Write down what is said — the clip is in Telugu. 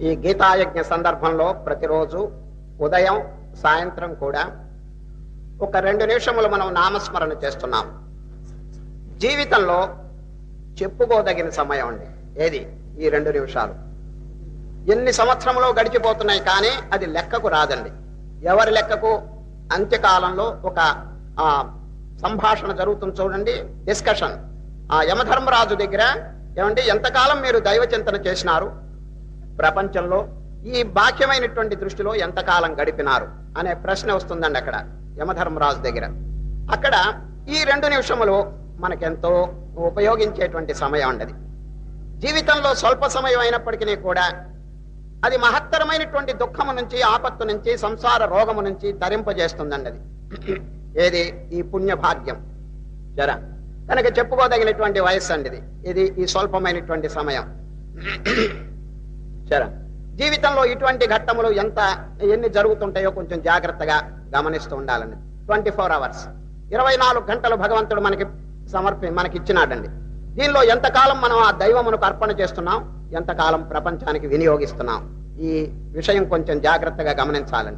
ఈ గీతాయజ్ఞ సందర్భంలో ప్రతిరోజు ఉదయం సాయంత్రం కూడా ఒక రెండు నిమిషములు మనం నామస్మరణ చేస్తున్నాం. జీవితంలో చెప్పుకోదగిన సమయం అండి. ఏది? ఈ రెండు నిమిషాలు. ఎన్ని సంవత్సరములో గడిచిపోతున్నాయి కానీ అది లెక్కకు రాదండి. ఎవరి లెక్కకు? అంత్యకాలంలో ఒక సంభాషణ జరుగుతుంది చూడండి డిస్కషన్. ఆ యమధర్మరాజు దగ్గర ఏమండి ఎంతకాలం మీరు దైవ చింతన చేసినారు? ప్రపంచంలో ఈ బాహ్యమైనటువంటి దృష్టిలో ఎంతకాలం గడిపినారు అనే ప్రశ్న వస్తుందండి అక్కడ యమధర్మరాజు దగ్గర. అక్కడ ఈ రెండు నిమిషములు మనకెంతో ఉపయోగించేటువంటి సమయం ఉండదు జీవితంలో స్వల్ప సమయం అయినప్పటికీ కూడా అది మహత్తరమైనటువంటి దుఃఖము నుంచి ఆపత్తు నుంచి సంసార రోగము నుంచి తరింపజేస్తుందండి అది. ఏది? ఈ పుణ్య భాగ్యం జర. కనుక చెప్పుకోదగినటువంటి వయస్సు అండి ఇది. ఇది ఈ స్వల్పమైనటువంటి సమయం. సరే. జీవితంలో ఇటువంటి ఘట్టములు ఎంత ఎన్ని జరుగుతుంటాయో కొంచెం జాగ్రత్తగా గమనిస్తూ ఉండాలండి. Twenty four hours. ఇరవై నాలుగు గంటలు భగవంతుడు మనకి సమర్పి మనకి ఇచ్చినాడండి దీనిలో ఎంతకాలం మనం ఆ దైవమునకు అర్పణ చేస్తున్నాం? ఎంతకాలం ప్రపంచానికి వినియోగిస్తున్నాం? ఈ విషయం కొంచెం జాగ్రత్తగా గమనించాలండి.